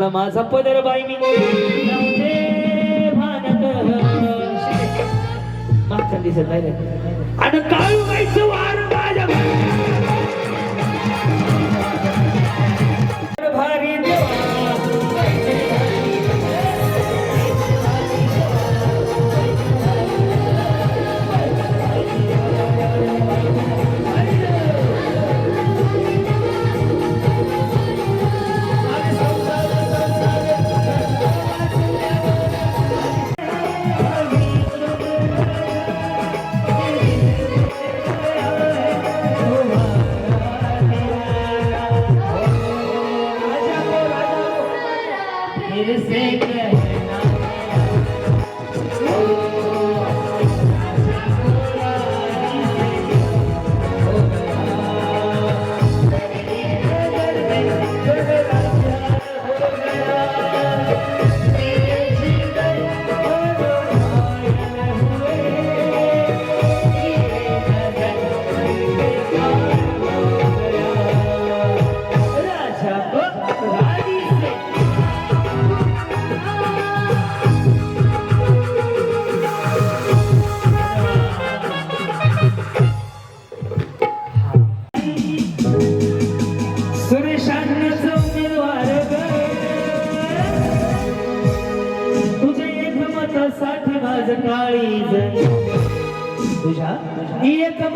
कोणी माझा पदर बाई मी मागच्या दिसत नाही आणि काळू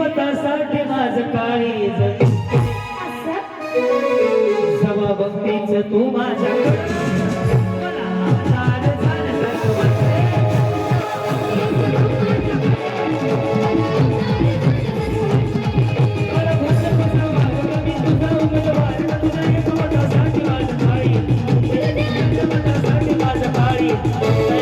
एकमतासाठी माझ काळी सवा भक्तीच तू माझ्या Thank you.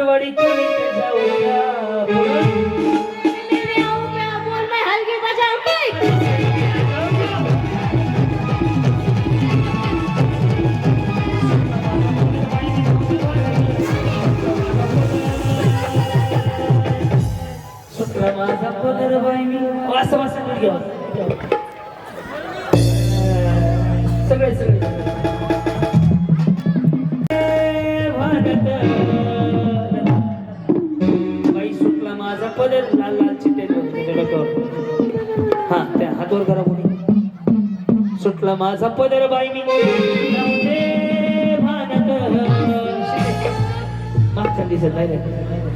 सासरवाड़ी के माझा पदर बाई मी. वास वास घ्या त्या हातवर करा कोणी. सुटला माझा पदर बाई मी जाऊदे मागच्या दिसत नाही रे.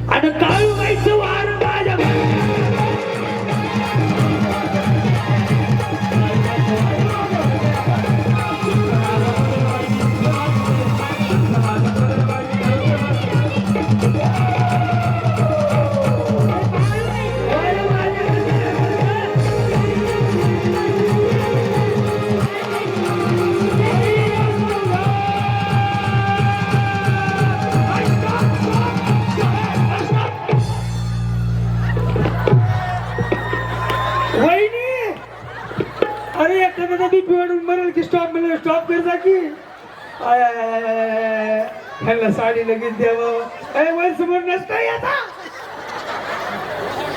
आणि काळू बाईचं वार? अरे एखाद्याचा बीपी वाढून मरेल की स्टॉप मिळेल? स्टॉप कर जा की? आय आय आय आय आय आय. ह्याला साडी लगेच द्यावं. ए वर समोर नसतं आता?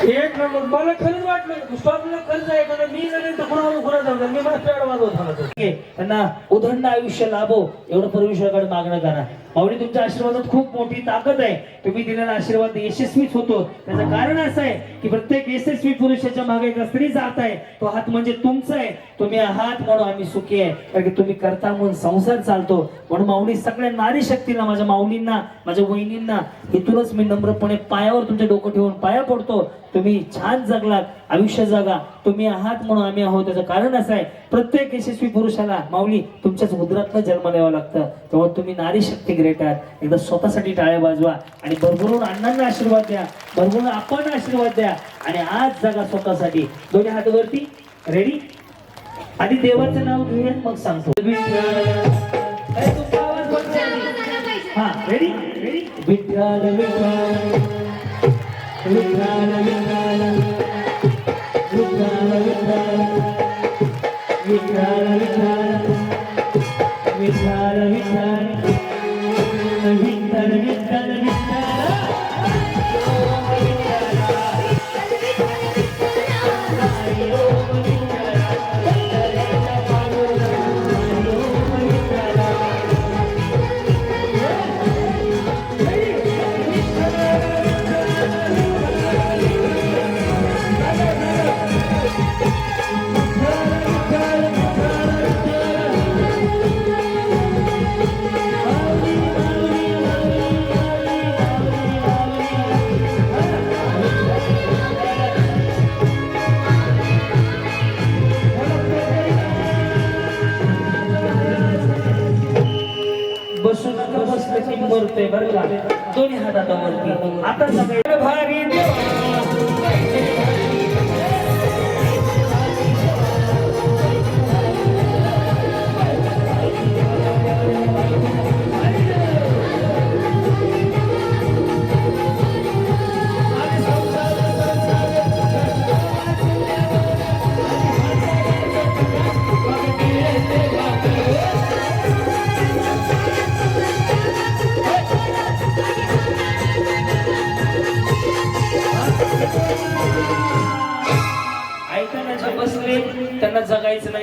एक नंबर. मला खरंच वाटलं स्टॉपला खर्च आहे कारण मी जर तर कुणाला कुणा जाऊ मी मला पेड वाजवत होता. त्यांना उदंड आयुष्य लाभो. एवढं परमेश्वराकडे मागणं करा. माऊली तुमच्या आशीर्वादात खूप मोठी ताकद आहे. तुम्ही दिलेला आशीर्वाद यशस्वीच होतो. त्याचं कारण असं आहे की प्रत्येक यशस्वी पुरुषाच्या मागे एक स्त्री जात आहे. तो हात म्हणजे तुमचा आहे. तुम्ही आहात म्हणून आम्ही सुखी आहे. कारण की तुम्ही करता म्हणून संसार चालतो. म्हणून माऊली सगळ्या नारी शक्तीला माझ्या माऊलींना माझ्या वहिनींना इथूनच मी नम्रपणे पायावर तुमचे डोकं ठेवून पाया पडतो. तुम्ही छान जगलात. आयुष्य जगा. तुम्ही आहात म्हणून आम्ही आहोत. त्याचं कारण असं आहे. प्रत्येक यशस्वी पुरुषाला माऊली तुमच्याच उदरातनं जन्म द्यावा लागतं. तेव्हा तुम्ही नारी शक्ती ग्रेट आहात. एकदा स्वतःसाठी टाळ्या वाजवा आणि भरभरून अण्णांना आशीर्वाद द्या. भरभरून आपण आशीर्वाद द्या. आणि आज जगा स्वतःसाठी. दोन्ही हात वरती. रेडी आधी देवाचं नाव घेऊया मग सांगतो. हा ready ready Vitthal Vitthal. Vitthal Vitthal. Thank you. दोन्ही हातावरती आता सगळे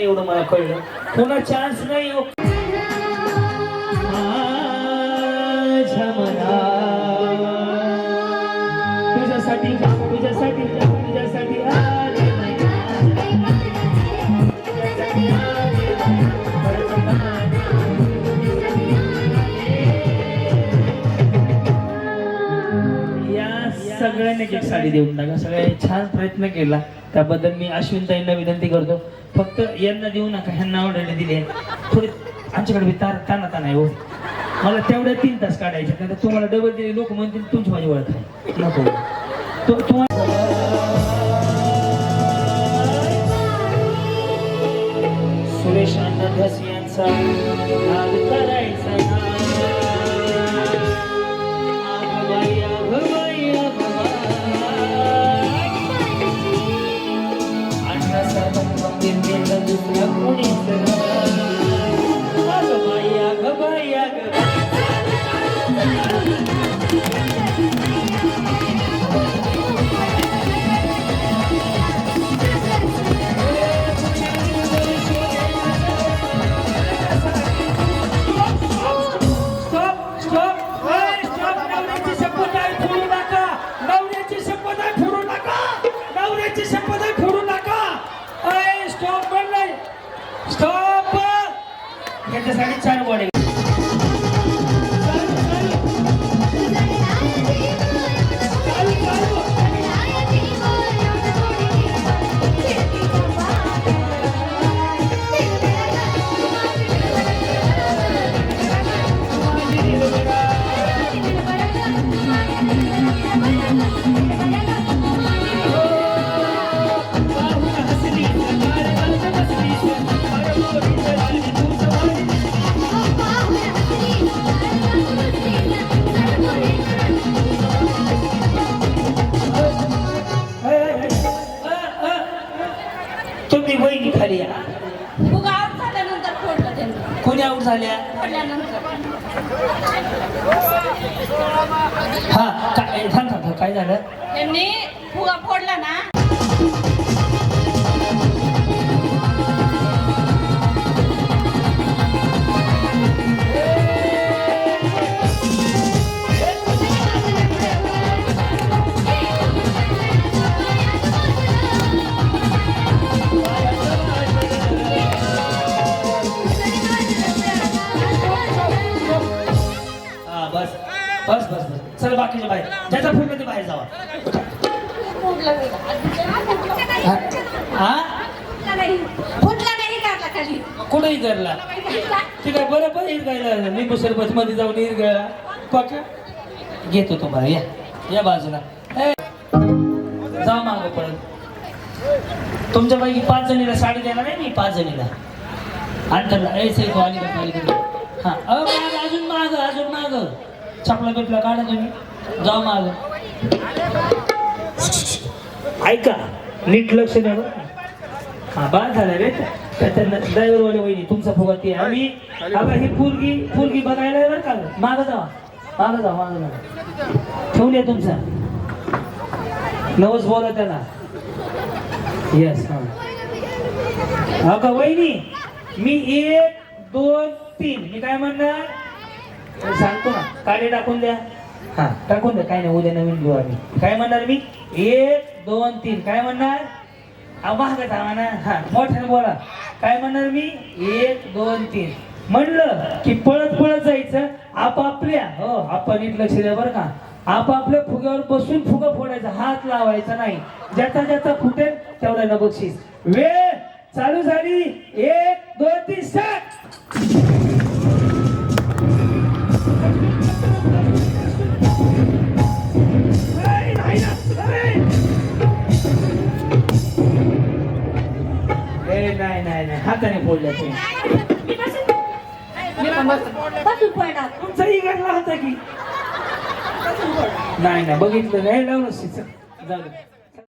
एवढं मला कळलं. पुन्हा चान्स नाही हो साडी देऊन टाका. सगळ्यांनी छान प्रयत्न केला. त्याबद्दल मी अश्विनताईंना विनंती करतो. फक्त यांना देऊ नका ह्यांना ऑर्डर दिले थोडी आमच्याकडे बी तार ताना ताना आहे हो. मला तेवढ्या तीन तास काढायचे नंतर तुम्हाला डबल दिले लोक म्हणतील तुमची माझी ओळख आहे. नको. तो तुम्हाला सुरेश अण्णाधस यांचा करायचा. झाल्या. हा काय थांब, काय झालं? त्यांनी फुगा फोडला ना. बस बस बस बस. चल बाकीच्या बाहेर. ज्याचा फोन आहे ते बाहेर जावा. हा कुठं इगरला ते काय बरं बरं इरगायला लिंबू सरबत मध्ये जाऊन इरगळला पका घेतो तुम्हाला या. या बाजूला. ए, जा मागं पडत तुमच्यापैकी पाच जणीला साडी द्यायला नाही मी पाच जणीला. अंतरला. ऐसे तो आणि हा. अ माग अजून माग अजून माग. चपला बिपला काढा तुम्ही. जाऊ माग. ऐका नीट लक्ष द्या. हा बाद झाला रे. ड्रायव्हर वाले वहिनी तुमचा फुगा ते आम्ही आता ही फुलगी फुलगी बघायला बरं का? मागं जावा. मागं जा मागं जा ठेवून या तुमचा. नवस बोला त्याला. येस हा हा का वहिनी मी एक दोन तीन. मी काय म्हणणार? सांगतो ना. काढे टाकून द्या. हा. टाकून द्या. काय नाही उद्या नवीन घेऊ आम्ही. काय म्हणणार मी? एक दोन तीन. काय म्हणणार? मागं धावा ना हा मोठ्याने बोला. काय म्हणणार मी? एक दोन तीन. म्हणलं की पळत पळत जायचं आपापल्या हो आपण नीट लक्ष द्या बरं का. आपापल्या फुग्यावर बसून फुगा फोडायचा हात लावायचा नाही. ज्याचा ज्याचा फुटेल तेवढ्याला बक्षीस. वेळ! चालू झाली. एक दोन तीन स्टार्ट! हाताने फोडल्या तुमचा इकडला होता की. नाही ना बघितलं नाही दे.